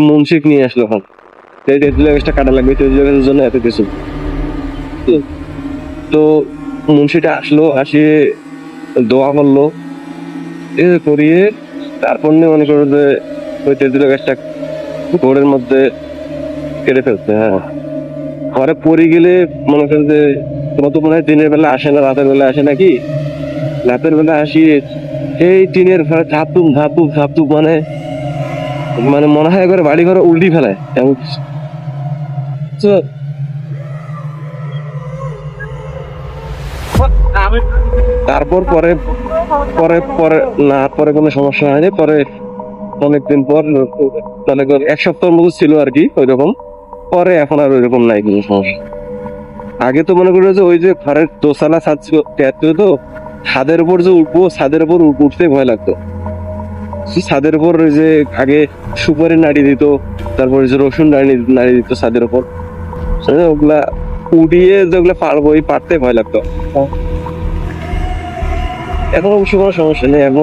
মুন্সিক নিয়ে আসলো এখন। তেঁতুলিয়া গাছটা কাটা লাগবে তেঁতুলিয়া গাছের জন্য এত কিছু। তো- তো মুন্সিটা আসলো আসিয়ে দোয়া করল, এ করিয়ে তারপর নিয়ে মনে করো যে ওই তেঁতুলিয়া গাছটা ঘোরের মধ্যে কেটে ফেলছে হ্যাঁ। ঘরে পড়ে গেলে মনে করো যে তোমার তো মনে হয় দিনের বেলা আসে না, রাতের বেলা আসে নাকি? রাতের বেলা আসি এই টিনের ঘরে ধাপুক ধাপুক ধাপুক মানে মানে মনে হয় করে বাড়ি ঘরে উল্টি ফেলায় এমন তারপর পরে পরে পরে না পরে কোনো সমস্যা হয়নি পরে অনেকদিন পর মানে এক সপ্তাহ মতো ছিল আর কি ওই রকম পরে এখন আর ওইরকম নাই কোনো সমস্যা। আগে তো মনে করো যে ওই যে ঘরের দোসালা ছাদ তো ছাদের উপর যে উঠবো ছাদের উপর উঠতে ভয় লাগতো। ছাদের উপর ওই যে আগে সুপারি নাড়ি দিত, তারপর যে রসুন নাড়ি নাড়ি দিত ছাদের উপর। ওগুলা উঠিয়ে যেগুলা পারব ওই পারতে ভয় লাগতো। এখন অবশ্য কোনো সমস্যা নেই, এখন